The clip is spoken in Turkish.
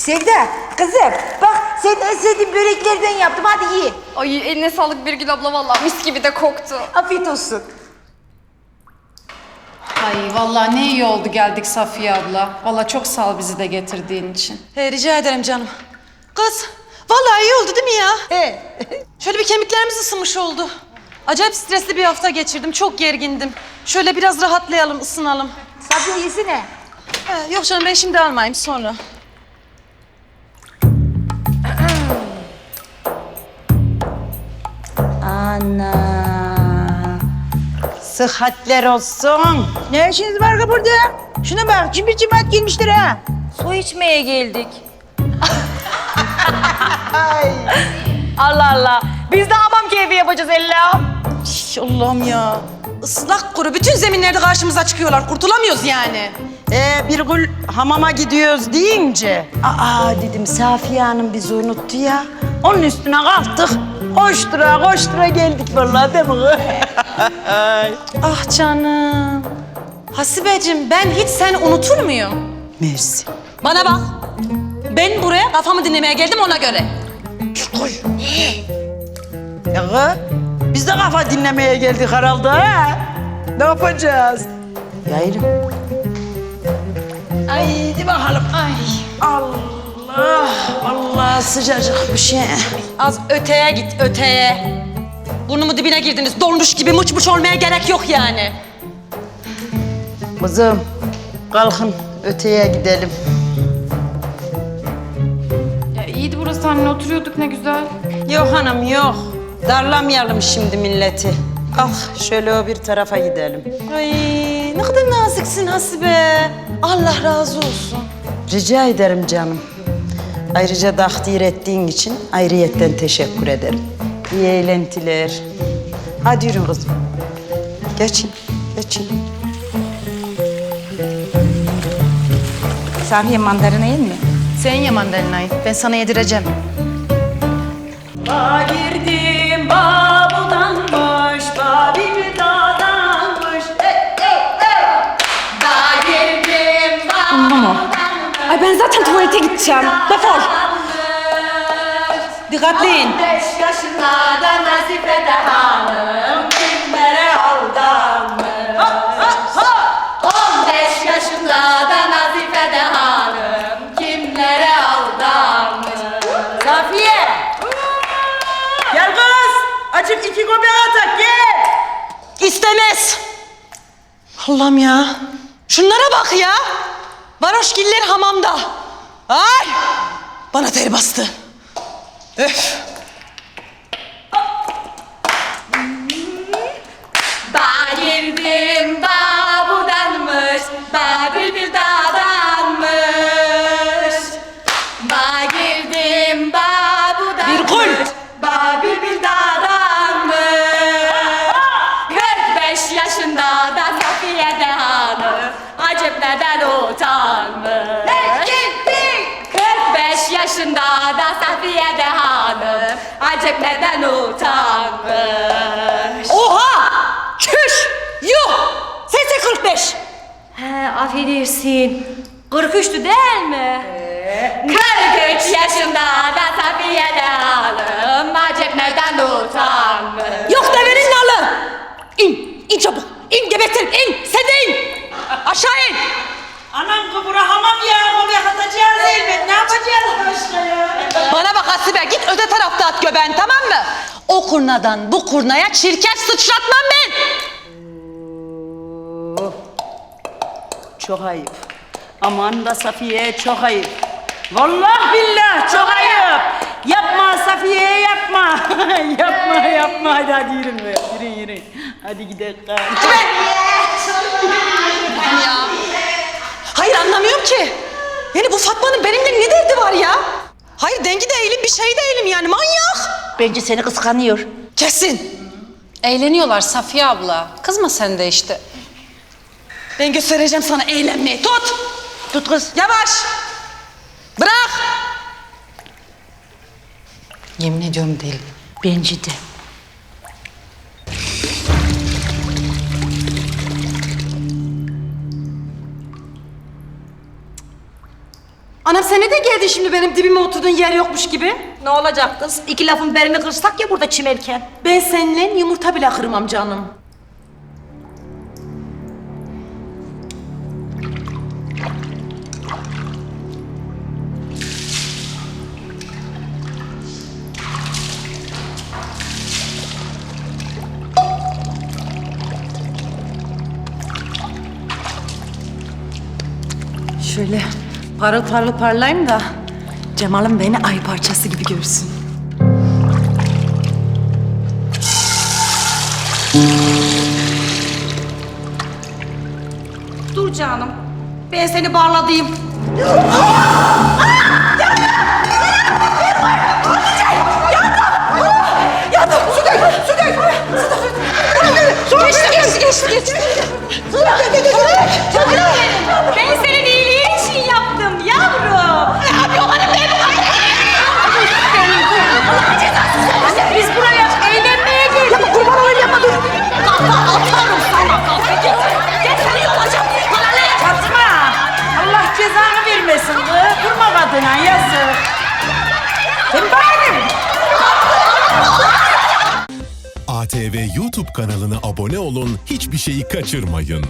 Sevda kızım bak senin en sevdiğin böreklerden yaptım hadi ye. Ay eline sağlık Birgül abla vallahi mis gibi de koktu. Afiyet olsun. Ay vallahi ne iyi oldu geldik Safiye abla. Vallahi çok sağ ol bizi de getirdiğin için. He, rica ederim canım. Kız, vallahi iyi oldu değil mi ya? He. Şöyle bir kemiklerimiz ısınmış oldu. Acayip stresli bir hafta geçirdim, çok gergindim. Şöyle biraz rahatlayalım, ısınalım. Safiye yesene. He, yok canım ben şimdi almayayım, sonra. Sıhhatler olsun. Ne işiniz var ki burada? Şuna bak cimri cemaat gelmiştir ha. Su içmeye geldik. Allah Allah. Biz de hamam keyfi yapacağız Ella. Şş, Allah'ım ya. Islak kuru, bütün zeminlerde karşımıza çıkıyorlar. Kurtulamıyoruz yani. Ee, bir gül hamama gidiyoruz deyince. Aa dedim Safiye Hanım bizi unuttu ya. Onun üstüne kalktık. Koştura koştura geldik vallahi değil mi? Ah canım. Hasibeciğim ben hiç seni unutur muyum? Mersi. Bana bak. Ben buraya kafamı dinlemeye geldim ona göre. Ya kız, biz de kafa dinlemeye geldik herhalde ha. Ne yapacağız? Yayırım. Haydi bakalım. Ay. Allah. Allah sıcacık bir şey. Az öteye git, öteye. Burnumu dibine girdiniz. Dolmuş gibi muç muç olmaya gerek yok yani. Kızım kalkın öteye gidelim. Ya iyiydi burası anne oturuyorduk ne güzel. Yok hanım yok. Darlamayalım şimdi milleti. Ah şöyle o bir tarafa gidelim. Ay ne kadar naziksin Hasibe. Allah razı olsun. Rica ederim canım. Ayrıca takdir ettiğin için ayrıyetten teşekkür ederim. İyi eğlentiler. Hadi yürü kızım. Geçin, geçin. Safiye mandalina yemiyor. Sen ye mandalinayı. Ben sana yedireceğim. girdim babudanmış, ben zaten tuvalete gideceğim. Defol. Dikkatleyin. Beş yaşında da Nazife de hanım kimlere aldanmış. On beş yaşında da Nazife de hanım kimlere aldanmış. Safiye! Gel kız. Acık iki göbek atak gel. İstemez. Allah'ım ya. Şunlara bak ya. Varoşgiller hamamda. Ay! Bana ter bastı. Öf. Ba girdim babudanmış, ba bülbül dadanmış. Ba girdim babudanmış, Bir kul. 45 yaşında da Safiye de hanım, acep neden utanmış. Oha! Çüş! Yuh! Sesi 45. He affedersin. 43'tü değil mi? 43 yaşında da Safiye de hanım, acep neden utanmış. Yok devenin nalı. İn, in çabuk. İn gebertirim, in. Sen de in. Aşağı in. Anam kubura hamam ya. Göbek atacağız elbet. Ne yapacağız başka ya? Bana bak Hasibe, git öte tarafta at göben tamam mı? O kurnadan bu kurnaya çirkef sıçratmam ben. Çok ayıp. Aman da Safiye çok ayıp. Vallahi billah çok ayıp. Yapma Safiye yapma. yapma yapma. Hadi hadi yürüyün be. Yürüyün yürüyün. Hadi gidelim. ya. Hayır anlamıyorum ki. Yani bu Fatma'nın benimle ne derdi var ya? Hayır dengi değilim, bir şey değilim yani manyak. Bence seni kıskanıyor. Kesin. Eğleniyorlar Safiye abla. Kızma sen de işte. Ben göstereceğim sana eğlenmeyi. Tut. Tut kız. Yavaş. Bırak. Yemin ediyorum değil. Bence de. Anam sen ne de geldin şimdi benim dibime oturduğun yer yokmuş gibi? Ne olacak kız? İki lafın berini kırsak ya burada çimerken. Ben seninle yumurta bile kırmam canım. Şöyle parıl parıl parlayayım da Cemal'im beni ay parçası gibi görsün. Dur canım. Ben seni bağladayım. Yazık. Sen bari. ATV YouTube kanalına abone olun, hiçbir şeyi kaçırmayın.